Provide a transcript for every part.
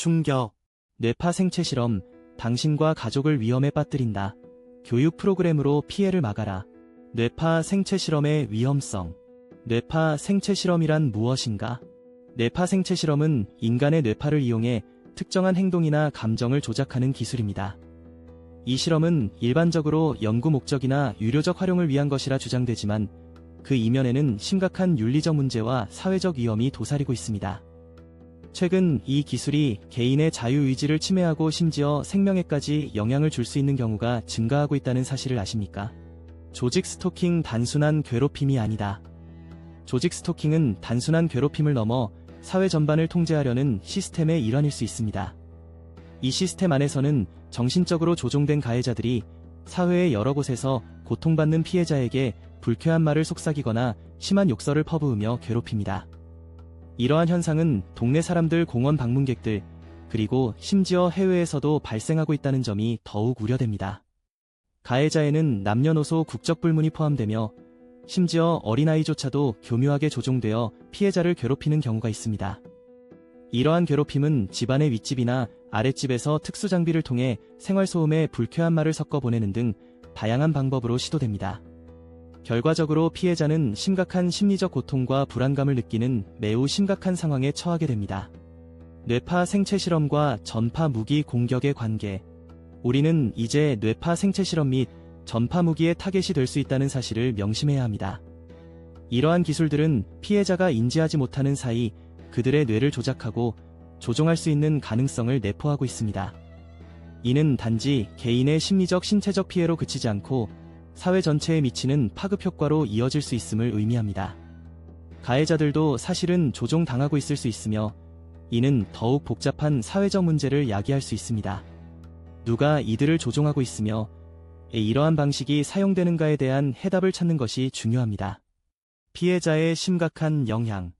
충격, 뇌파 생체 실험, 당신과 가족을 위험에 빠뜨린다. 교육 프로그램으로 피해를 막아라. 뇌파 생체 실험의 위험성. 뇌파 생체 실험이란 무엇인가? 뇌파 생체 실험은 인간의 뇌파를 이용해 특정한 행동이나 감정을 조작하는 기술입니다. 이 실험은 일반적으로 연구 목적이나 유료적 활용을 위한 것이라 주장되지만 그 이면에는 심각한 윤리적 문제와 사회적 위험이 도사리고 있습니다. 최근 이 기술이 개인의 자유의지를 침해하고 심지어 생명에까지 영향을 줄 수 있는 경우가 증가하고 있다는 사실을 아십니까? 조직 스토킹 단순한 괴롭힘이 아니다. 조직 스토킹은 단순한 괴롭힘을 넘어 사회 전반을 통제하려는 시스템의 일환일 수 있습니다. 이 시스템 안에서는 정신적으로 조종된 가해자들이 사회의 여러 곳에서 고통받는 피해자에게 불쾌한 말을 속삭이거나 심한 욕설을 퍼부으며 괴롭힙니다. 이러한 현상은 동네 사람들 공원 방문객들, 그리고 심지어 해외에서도 발생하고 있다는 점이 더욱 우려됩니다. 가해자에는 남녀노소 국적 불문이 포함되며 심지어 어린아이조차도 교묘하게 조종되어 피해자를 괴롭히는 경우가 있습니다. 이러한 괴롭힘은 집안의 윗집이나 아랫집에서 특수장비를 통해 생활소음에 불쾌한 말을 섞어 보내는 등 다양한 방법으로 시도됩니다. 결과적으로 피해자는 심각한 심리적 고통과 불안감을 느끼는 매우 심각한 상황에 처하게 됩니다. 뇌파 생체 실험과 전파 무기 공격의 관계. 우리는 이제 뇌파 생체 실험 및 전파 무기의 타겟이 될 수 있다는 사실을 명심해야 합니다. 이러한 기술들은 피해자가 인지하지 못하는 사이 그들의 뇌를 조작하고 조종할 수 있는 가능성을 내포하고 있습니다. 이는 단지 개인의 심리적 신체적 피해로 그치지 않고 사회 전체에 미치는 파급 효과로 이어질 수 있음을 의미합니다. 가해자들도 사실은 조종당하고 있을 수 있으며 이는 더욱 복잡한 사회적 문제를 야기할 수 있습니다. 누가 이들을 조종하고 있으며 이러한 방식이 사용되는가에 대한 해답을 찾는 것이 중요합니다. 피해자의 심각한 영향.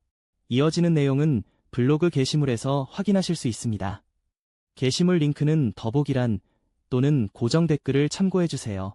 이어지는 내용은 블로그 게시물에서 확인하실 수 있습니다. 게시물 링크는 더보기란 또는 고정 댓글을 참고해주세요.